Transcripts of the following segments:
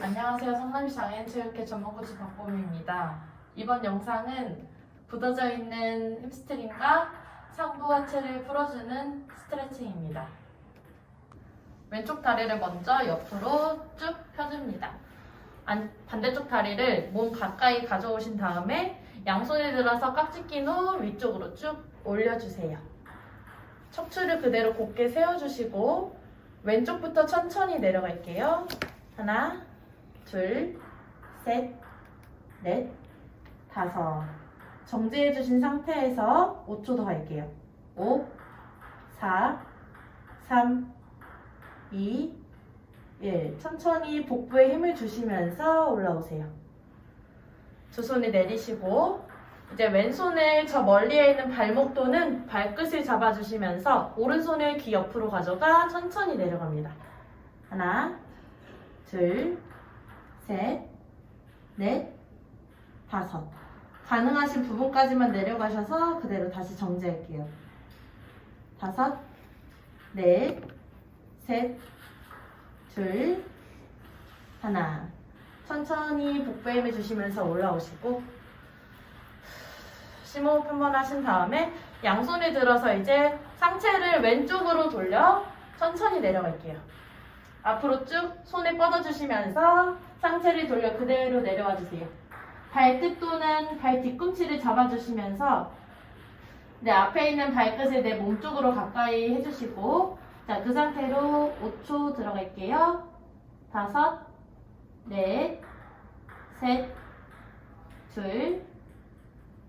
안녕하세요. 성남시 장애인체육회 전문코치 박범입니다. 이번 영상은 굳어져 있는 햄스트링과 상부 하체를 풀어주는 스트레칭입니다. 왼쪽 다리를 먼저 옆으로 쭉 펴줍니다. 안- 반대쪽 다리를 몸 가까이 가져오신 다음에 양손에 들어서 깍지 낀 후 위쪽으로 쭉 올려주세요. 척추를 그대로 곧게 세워주시고 왼쪽부터 천천히 내려갈게요. 하나, 둘, 셋, 넷, 다섯. 정지해 주신 상태에서 5초 더 할게요. 5, 4, 3, 2, 1. 천천히 복부에 힘을 주시면서 올라오세요. 두 손을 내리시고, 이제 왼손을 저 멀리에 있는 발목 또는 발끝을 잡아주시면서 오른손을 귀 옆으로 가져가 천천히 내려갑니다. 하나, 둘, 셋, 넷, 다섯. 가능하신 부분까지만 내려가셔서 그대로 다시 정지할게요. 다섯, 넷, 셋, 둘, 하나. 천천히 복부에 힘을 주시면서 올라오시고 심호흡 한 번 하신 다음에 양손을 들어서 이제 상체를 왼쪽으로 돌려 천천히 내려갈게요. 앞으로 쭉 손에 뻗어주시면서 상체를 돌려 그대로 내려와 주세요. 발끝 또는 발 뒤꿈치를 잡아주시면서 내 앞에 있는 발끝을 내 몸쪽으로 가까이 해주시고 자, 그 상태로 5초 들어갈게요. 다섯, 넷, 셋, 둘,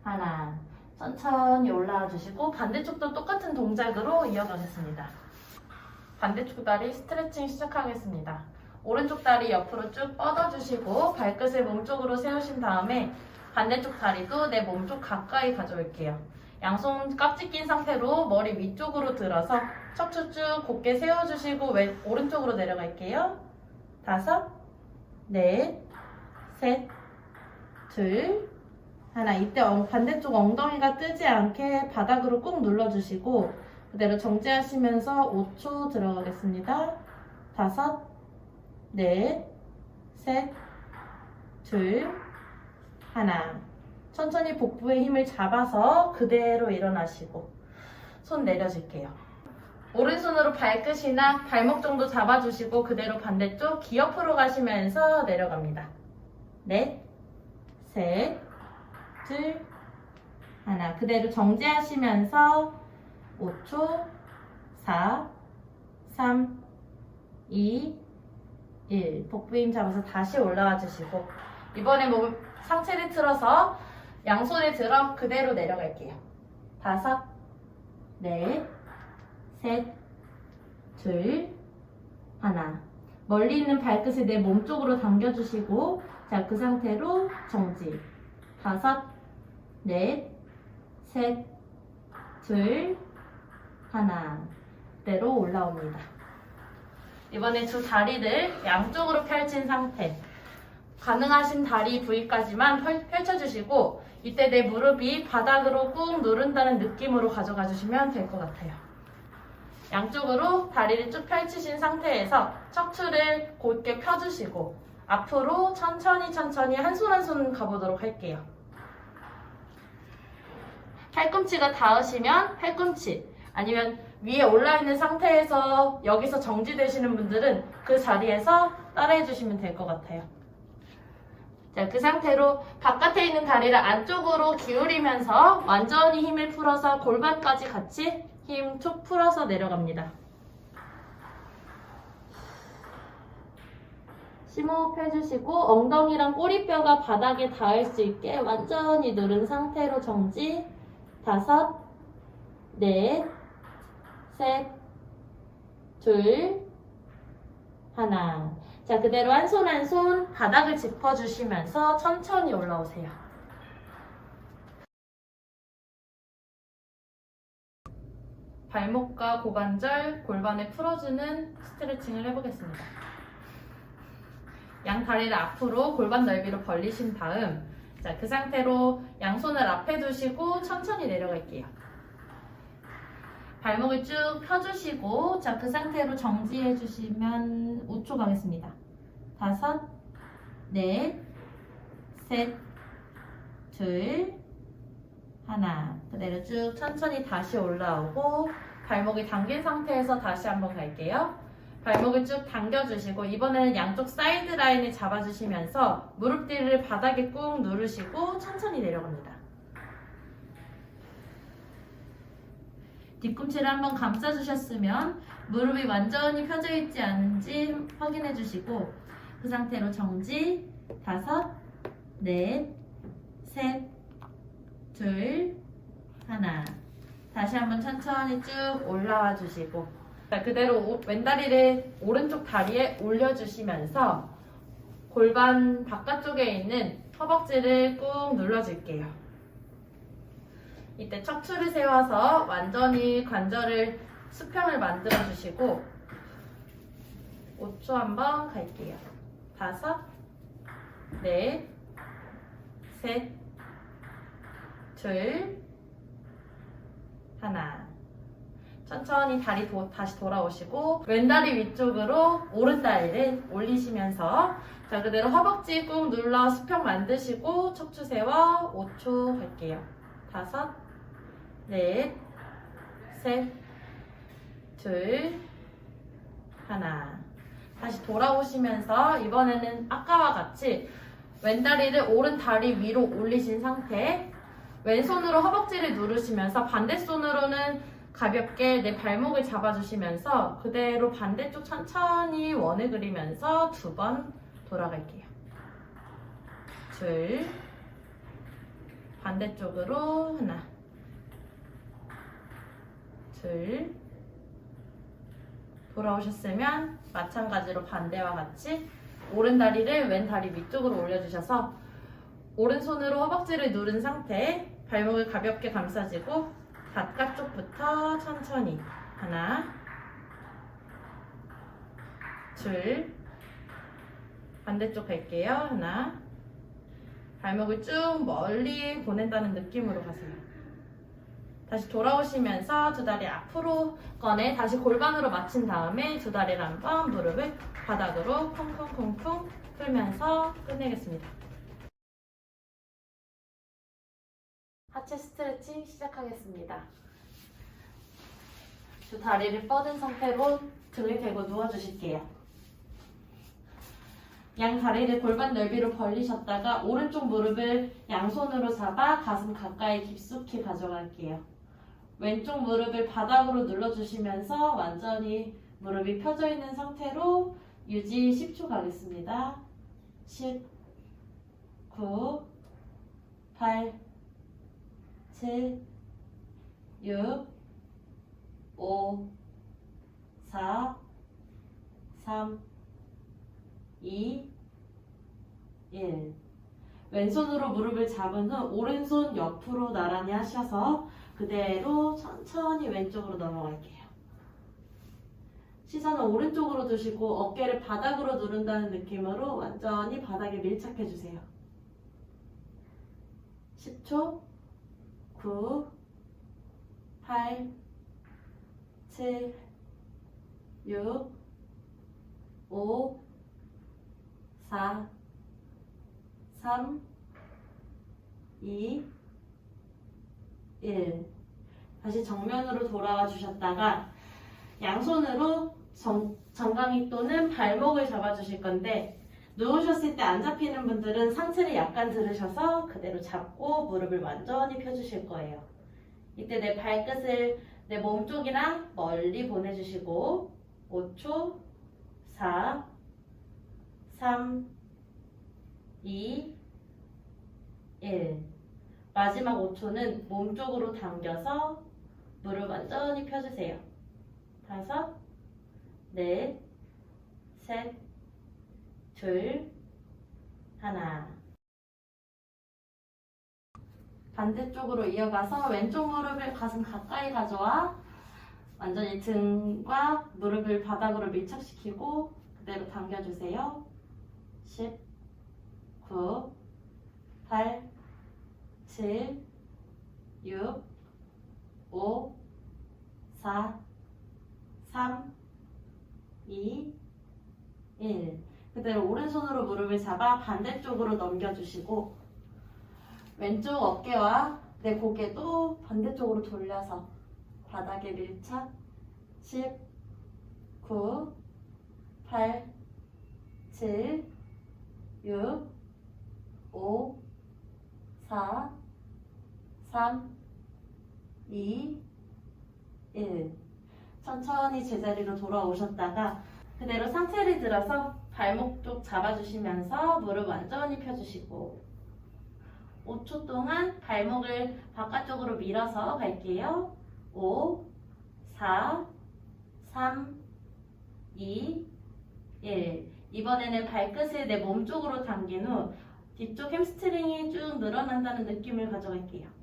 하나. 천천히 올라와 주시고 반대쪽도 똑같은 동작으로 이어가겠습니다. 반대쪽 다리 스트레칭 시작하겠습니다. 오른쪽 다리 옆으로 쭉 뻗어주시고 발끝을 몸쪽으로 세우신 다음에 반대쪽 다리도 내 몸 쪽 가까이 가져올게요. 양손 깍지 낀 상태로 머리 위쪽으로 들어서 척추 쭉 곧게 세워주시고 왼, 오른쪽으로 내려갈게요. 다섯, 넷, 셋, 둘, 하나. 이때 엉- 반대쪽 엉덩이가 뜨지 않게 바닥으로 꾹 눌러주시고 그대로 정지하시면서 5초 들어가겠습니다. 다섯, 넷, 셋, 둘, 하나. 천천히 복부에 힘을 잡아서 그대로 일어나시고 손 내려줄게요. 오른손으로 발끝이나 발목 정도 잡아주시고 그대로 반대쪽 귀 옆으로 가시면서 내려갑니다. 넷, 셋, 둘, 하나. 그대로 정지하시면서 5초, 4, 3, 2, 1. 복부 힘 잡아서 다시 올라와 주시고 이번에 몸 상체를 틀어서 양손에 들어 그대로 내려갈게요. 다섯, 넷, 셋, 둘, 하나. 멀리 있는 발끝을 내 몸 쪽으로 당겨주시고 자, 그 상태로 정지. 다섯, 넷, 셋, 둘, 하나. 그대로 올라옵니다. 이번에 두 다리를 양쪽으로 펼친 상태. 가능하신 다리 부위까지만 펼- 펼쳐주시고 이때 내 무릎이 바닥으로 꾹 누른다는 느낌으로 가져가 주시면 될 것 같아요. 양쪽으로 다리를 쭉 펼치신 상태에서 척추를 곧게 펴주시고 앞으로 천천히 천천히 한 손 한 손 가보도록 할게요. 팔꿈치가 닿으시면 팔꿈치 아니면 위에 올라 있는 상태에서 여기서 정지되시는 분들은 그 자리에서 따라해 주시면 될 것 같아요. 자, 그 상태로 바깥에 있는 다리를 안쪽으로 기울이면서 완전히 힘을 풀어서 골반까지 같이 힘 툭 풀어서 내려갑니다. 심호흡 해주시고 엉덩이랑 꼬리뼈가 바닥에 닿을 수 있게 완전히 누른 상태로 정지 다섯 넷 셋, 둘, 하나. 자, 그대로 한 손 한 손 바닥을 짚어주시면서 천천히 올라오세요. 발목과 고관절, 골반을 풀어주는 스트레칭을 해보겠습니다. 양 다리를 앞으로 골반 넓이로 벌리신 다음, 자, 그 상태로 양손을 앞에 두시고 천천히 내려갈게요. 발목을 쭉 펴주시고 자 그 상태로 정지해 주시면 5초 가겠습니다. 다섯, 넷, 셋, 둘, 하나. 그대로 쭉 천천히 다시 올라오고 발목이 당긴 상태에서 다시 한번 갈게요. 발목을 쭉 당겨주시고 이번에는 양쪽 사이드 라인을 잡아주시면서 무릎 뒤를 바닥에 꾹 누르시고 천천히 내려갑니다. 뒤꿈치를 한번 감싸주셨으면 무릎이 완전히 펴져 있지 않은지 확인해 주시고 그 상태로 정지 다섯 넷셋둘 하나 다시 한번 천천히 쭉 올라와 주시고 자, 그대로 오- 왼다리를 오른쪽 다리에 올려주시면서 골반 바깥쪽에 있는 허벅지를 꾹 눌러줄게요. 이때 척추를 세워서 완전히 관절을 수평을 만들어 주시고 5초 한번 갈게요. 다섯, 넷, 셋, 둘, 하나. 천천히 다리 도- 다시 돌아오시고 왼다리 위쪽으로 오른다리를 올리시면서 자 그대로 허벅지 꾹 눌러 수평 만드시고 척추 세워 5초 갈게요. 다섯, 넷, 셋, 둘, 하나. 다시 돌아오시면서 이번에는 아까와 같이 왼다리를 오른 다리 위로 올리신 상태 왼손으로 허벅지를 누르시면서 반대손으로는 가볍게 내 발목을 잡아주시면서 그대로 반대쪽 천천히 원을 그리면서 두 번 돌아갈게요. 둘, 반대쪽으로 하나, 둘, 돌아오셨으면 마찬가지로 반대와 같이 오른 다리를 왼 다리 위쪽으로 올려주셔서 오른손으로 허벅지를 누른 상태 발목을 가볍게 감싸주고 바깥쪽부터 천천히. 하나. 둘. 반대쪽 갈게요. 하나. 발목을 쭉 멀리 보낸다는 느낌으로 가세요 다시 돌아오시면서 두 다리 앞으로 꺼내 다시 골반으로 맞춘 다음에 두 다리를 한번 무릎을 바닥으로 쿵쿵쿵쿵 풀면서 끝내겠습니다. 하체 스트레칭 시작하겠습니다. 두 다리를 뻗은 상태로 등을 대고 누워주실게요. 양 다리를 골반 넓이로 벌리셨다가 오른쪽 무릎을 양손으로 잡아 가슴 가까이 깊숙이 가져갈게요. 왼쪽 무릎을 바닥으로 눌러주시면서 완전히 무릎이 펴져 있는 상태로 유지 10초 가겠습니다. 10, 9, 8, 7, 6, 5, 4, 3, 2, 1. 왼손으로 무릎을 잡은 후 오른손 옆으로 나란히 하셔서 그대로 천천히 왼쪽으로 넘어갈게요. 시선은 오른쪽으로 두시고 어깨를 바닥으로 누른다는 느낌으로 완전히 바닥에 밀착해 주세요. 10초, 9, 8, 7, 6, 5, 4, 3, 2, 1. 다시 정면으로 돌아와 주셨다가 양손으로 정, 정강이 또는 발목을 잡아주실 건데 누우셨을 때 안 잡히는 분들은 상체를 약간 들으셔서 그대로 잡고 무릎을 완전히 펴주실 거예요. 이때 내 발끝을 내 몸 쪽이랑 멀리 보내주시고 5초 4 3 2 1 마지막 5초는 몸쪽으로 당겨서 무릎 완전히 펴주세요. 다섯, 넷, 셋, 둘, 하나. 반대쪽으로 이어가서 왼쪽 무릎을 가슴 가까이 가져와 완전히 등과 무릎을 바닥으로 밀착시키고 그대로 당겨주세요. 10, 9, 8, 7, 6, 5, 4, 3, 2, 1. 그대로 오른손으로 무릎을 잡아 반대쪽으로 넘겨주시고 왼쪽 어깨와 내 고개도 반대쪽으로 돌려서 바닥에 밀착 10, 9, 8, 7, 6, 5, 4, 3, 2, 1. 천천히 제자리로 돌아오셨다가 그대로 상체를 들어서 발목 쪽 잡아주시면서 무릎 완전히 펴주시고 5초 동안 발목을 바깥쪽으로 밀어서 갈게요. 5, 4, 3, 2, 1. 이번에는 발끝을 내 몸 쪽으로 당긴 후 뒤쪽 햄스트링이 쭉 늘어난다는 느낌을 가져갈게요.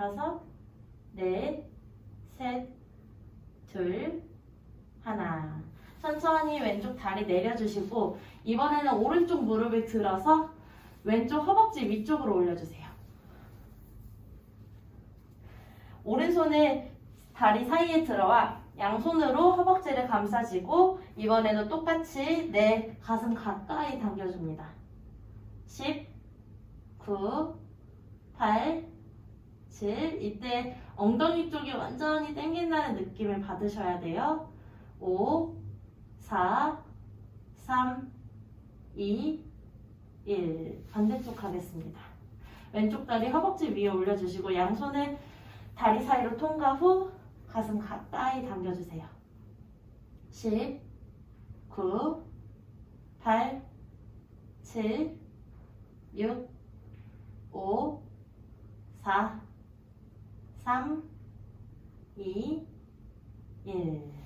다섯, 넷, 셋, 둘, 하나. 천천히 왼쪽 다리 내려주시고 이번에는 오른쪽 무릎을 들어서 왼쪽 허벅지 위쪽으로 올려주세요. 오른손을 다리 사이에 들어와 양손으로 허벅지를 감싸지고 이번에도 똑같이 내 가슴 가까이 당겨줍니다. 10, 9, 8, 7 이때 엉덩이 쪽이 완전히 당긴다는 느낌을 받으셔야 돼요. 5, 4, 3, 2, 1 반대쪽 하겠습니다. 왼쪽 다리 허벅지 위에 올려주시고 양손을 다리 사이로 통과 후 가슴 가까이 당겨주세요. 10, 9, 8, 7, 6, 5, 4, 3, 2, 1